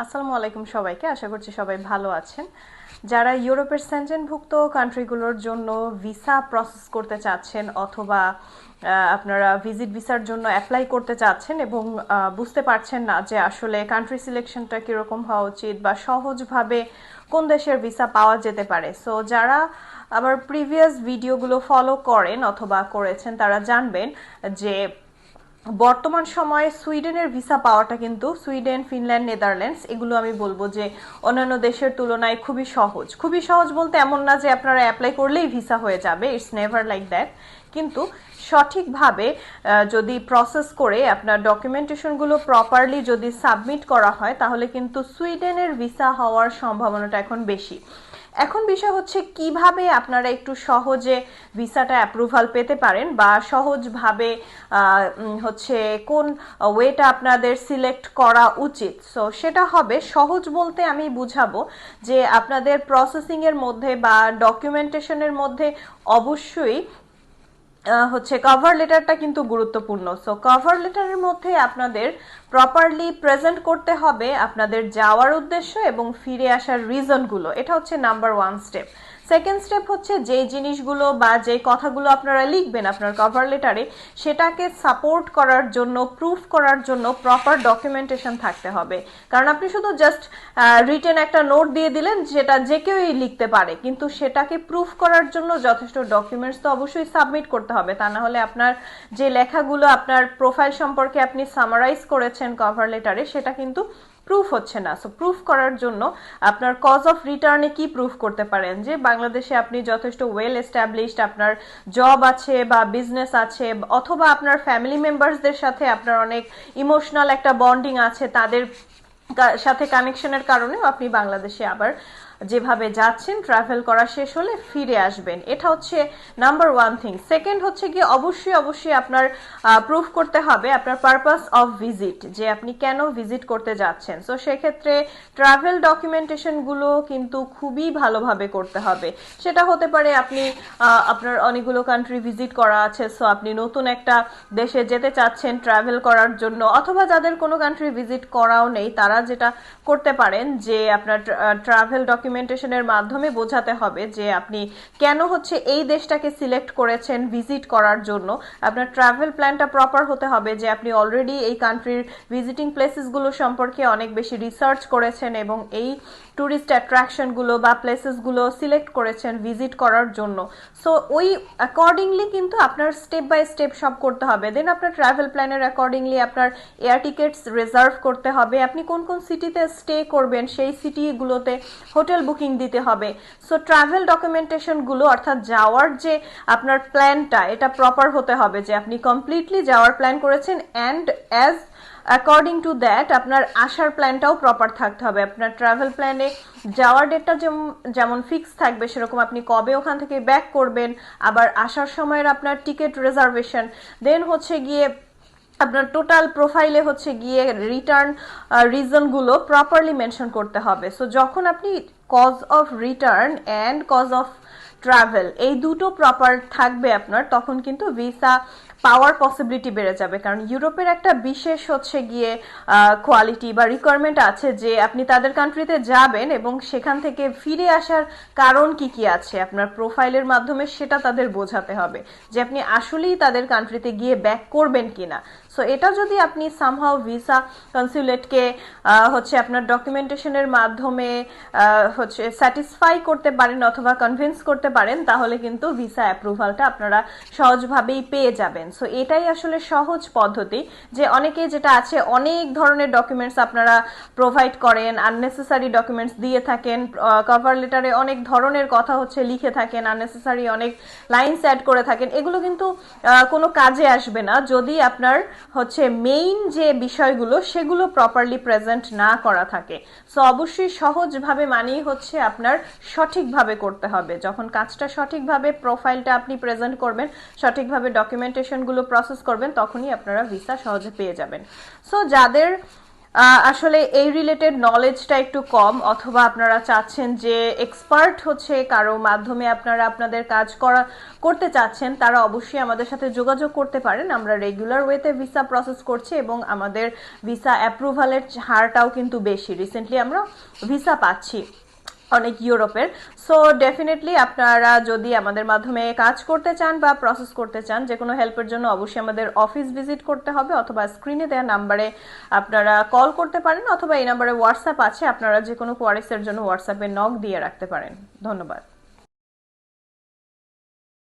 আসসালামু আলাইকুম সবাইকে, আশা করছি সবাই ভালো আছেন। যারা ইউরোপের সেন্টেনভুক্ত কান্ট্রিগুলোর জন্য ভিসা প্রসেস করতে চাচ্ছেন অথবা আপনারা ভিজিট ভিসার জন্য অ্যাপ্লাই করতে চাচ্ছেন এবং বুঝতে পারছেন না যে আসলে কান্ট্রি সিলেকশনটা কীরকম হওয়া উচিত বা সহজভাবে কোন দেশের ভিসা পাওয়া যেতে পারে। সো যারা আবার প্রিভিয়াস ভিডিওগুলো ফলো করেন অথবা করেছেন, তারা জানবেন যে বর্তমান সময়ে সুইডেনের ভিসা পাওয়াটা কিন্তু সুইডেন, ফিনল্যান্ড, নেদারল্যান্ডস, এগুলো আমি বলব যে অন্যান্য দেশের তুলনায় খুবই সহজ। খুবই সহজ বলতে এমন না যে আপনারা অ্যাপ্লাই করলেই ভিসা হয়ে যাবে ইটস নেভার লাইক দ্যাট কিন্তু সঠিকভাবে যদি প্রসেস করে, আপনার ডকুমেন্টেশনগুলো প্রপারলি যদি সাবমিট করা হয়, তাহলে কিন্তু সুইডেনের ভিসা হওয়ার সম্ভাবনাটা এখন বেশি। এখন বিষয় হচ্ছে কীভাবে আপনারা একটু সহজে ভিসাটা অ্যাপ্রুভাল পেতে পারেন বা সহজভাবে হচ্ছে কোন ওয়েটা আপনাদের সিলেক্ট করা উচিত। সো সেটা হবে সহজ বলতে আমি বুঝাবো যে আপনাদের প্রসেসিংয়ের মধ্যে বা ডকুমেন্টেশনের মধ্যে অবশ্যই হচ্ছে কভার লেটারটা কিন্তু গুরুত্বপূর্ণ। সো কভার লেটারের মধ্যে আপনাদের প্রপারলি প্রেজেন্ট করতে হবে আপনাদের যাওয়ার উদ্দেশ্য এবং ফিরে আসার রিজনগুলো এটা হচ্ছে number one step second step হচ্ছে যে জিনিসগুলো বা যে কথাগুলো আপনারা লিখবেন আপনার কভার লেটারে সেটাকে সাপোর্ট করার জন্য প্রুফ করার জন্য প্রপার ডকুমেন্টেশন থাকতে হবে। কারণ আপনি শুধু জাস্ট রিটেন একটা নোট দিয়ে দিলেন যেটা যে কেউই লিখতে পারে। কিন্তু সেটাকে প্রুফ করার জন্য যথেষ্ট ডকুমেন্টস তো অবশ্যই সাবমিট করতে হবে। তা না হলে আপনার যে লেখাগুলো আপনার প্রোফাইল সম্পর্কে আপনি সামারাইজ করেছেন কভার লেটারে সেটা কিন্তু প্রুফ হচ্ছে না। সো প্রুফ করার জন্য আপনার কজ অফ রিটার্নে কি প্রুফ করতে পারেন? যে বাংলাদেশে আপনি যথেষ্ট ওয়েল এস্টাবলিশড আপনার জব আছে বা বিজনেস আছে, অথবা আপনার ফ্যামিলি মেম্বার্সদের সাথে আপনার অনেক ইমোশনাল একটা বন্ডিং আছে, তাদের সাথে কানেকশনের কারণেও আপনি বাংলাদেশে আবার যেভাবে যাচ্ছেন ট্রাভেল করা শেষ হলে ফিরে আসবেন। এটা হচ্ছে নাম্বার ওয়ান থিং সেকেন্ড হচ্ছে কি অবশ্যই অবশ্যই আপনার প্রুফ করতে হবে আপনার পারপাস অফ ভিজিট যে আপনি কেন ভিজিট করতে যাচ্ছেন। সো সেক্ষেত্রে ট্রাভেল ডকুমেন্টেশনগুলো কিন্তু খুবই ভালোভাবে করতে হবে। সেটা হতে পারে আপনি আপনার অনেকগুলো কান্ট্রি ভিজিট করা আছে সো আপনি নতুন একটা দেশে যেতে চাচ্ছেন ট্রাভেল করার জন্য, অথবা যাদের কোনো কান্ট্রি ভিজিট করাও নেই, তারা যেটা করতে পারেন যে আপনার ট্রাভেল ডকুমেন্টেশনের মাধ্যমে বোঝাতে হবে যে আপনি কেন হচ্ছে এই দেশটাকে সিলেক্ট করেছেন ভিজিট করার জন্য। আপনার ট্রাভেল প্ল্যানটা প্রপার হতে হবে যে আপনি অলরেডি এই কান্ট্রির ভিজিটিং প্লেসেসগুলো সম্পর্কে অনেক বেশি রিসার্চ করেছেন এবং এই ট্যুরিস্ট অ্যাট্রাকশনগুলো বা প্লেসেসগুলো সিলেক্ট করেছেন ভিজিট করার জন্য। সো ওই অ্যাকর্ডিংলি কিন্তু আপনার স্টেপ বাই স্টেপ সব করতে হবে। দেন আপনার ট্রাভেল প্ল্যানের অ্যাকর্ডিংলি আপনার এয়ার টিকেটস রিজার্ভ করতে হবে। আপনি কোন কোন সিটিতে স্টে করবেন, সেই সিটিগুলোতে হোটেল বুকিং দিতে হবে। সো ট্রাভেল ডকুমেন্টেশনগুলো অর্থাৎ যাওয়ার যে আপনার প্ল্যানটা এটা প্রপার হতে হবে যে আপনি কমপ্লিটলি যাওয়ার প্ল্যান করেছেন and as according to that আপনার আসার প্ল্যানটাও প্রপার থাকতে হবে। আপনার ট্রাভেল প্ল্যানে যাওয়ার ডেটটা যেমন ফিক্স থাকবে, সেরকম আপনি কবে ওখান থেকে ব্যাক করবেন, আবার আসার সময়ের আপনার টিকিট রিজার্ভেশন দেন হচ্ছে গিয়ে আপনার টোটাল প্রোফাইলে হচ্ছে গিয়ে রিটার্ন রিজনগুলো প্রপারলি মেনশন করতে হবে। সো যখন আপনি cause of return and cause of travel এই দুটো প্রপার থাকবে আপনার, তখন কিন্তু ভিসা পাওয়ার পসিবিলিটি বেড়ে যাবে। কারণ ইউরোপের একটা বিশেষ হচ্ছে গিয়ে কোয়ালিটি বা রিকোয়ারমেন্ট আছে যে আপনি তাদের কান্ট্রিতে যাবেন এবং সেখান থেকে ফিরে আসার কারণ কি কি আছে। আপনার প্রোফাইলের মাধ্যমে সেটা তাদের বোঝাতে হবে যে আপনি আসলেই তাদের কান্ট্রিতে গিয়ে ব্যাক করবেন কিনা। সো এটা যদি আপনি সামহাও ভিসা কনসুলেটকে হচ্ছে আপনার ডকুমেন্টেশনের মাধ্যমে হচ্ছে স্যাটিসফাই করতে পারেন অথবা কনভিন্স করতে পারেন, তাহলে কিন্তু ভিসা অ্যাপ্রুভালটা আপনারা সহজভাবেই পেয়ে যাবেন। সো এটাই আসলে সহজ পদ্ধতি যে অনেকে যেটা আছে, অনেক ধরনের ডকুমেন্টস আপনারা প্রোভাইড করেন আননেসেসারি ডকুমেন্টস দিয়ে থাকেন কভার লেটারে অনেক ধরনের কথা হচ্ছে, লিখে থাকেন আননেসেসারি অনেক লাইনস অ্যাড করে থাকেন। এগুলো কিন্তু কোনো কাজে আসবে না। যদি আপনার হচ্ছে মেইন যে বিষয়গুলো, সেগুলো প্রপারলি প্রেজেন্ট না করা থাকে। সো অবশ্যই সহজভাবে মানেই হচ্ছে আপনার সঠিকভাবে করতে হবে। যখন কাজটা সঠিকভাবে প্রোফাইলটা আপনি প্রেজেন্ট করবেন, সঠিকভাবে ডকুমেন্টেশনগুলো প্রসেস করবেন, তখনই আপনারা ভিসা সহজে পেয়ে যাবেন। সো যাদের আসলে এই রিলেটেড নলেজটা একটু কম, অথবা আপনারা চাচ্ছেন যে এক্সপার্ট হচ্ছে, কারও মাধ্যমে আপনারা আপনাদের কাজ করা, করতে চাচ্ছেন, তারা অবশ্যই আমাদের সাথে যোগাযোগ করতে পারেন। আমরা রেগুলার ওয়েতে ভিসা প্রসেস করছি এবং আমাদের ভিসা অ্যাপ্রুভালের হারটাও কিন্তু বেশি। রিসেন্টলি আমরা ভিসা পাচ্ছি। অনেক ইউরোপের। সো ডেফিনেটলি আপনারা যদি আমাদের মাধ্যমে কাজ করতে চান বা প্রসেস করতে চান, যে কোনো হেল্পের জন্য অবশ্যই আমাদের অফিস ভিজিট করতে হবে অথবা স্ক্রিনে দেওয়া নাম্বারে আপনারা কল করতে পারেন অথবা এই নাম্বারে হোয়াটসঅ্যাপ আছে, আপনারা যে কোনো কোয়ারিসের জন্য হোয়াটসঅ্যাপে নক দিয়ে রাখতে পারেন। ধন্যবাদ।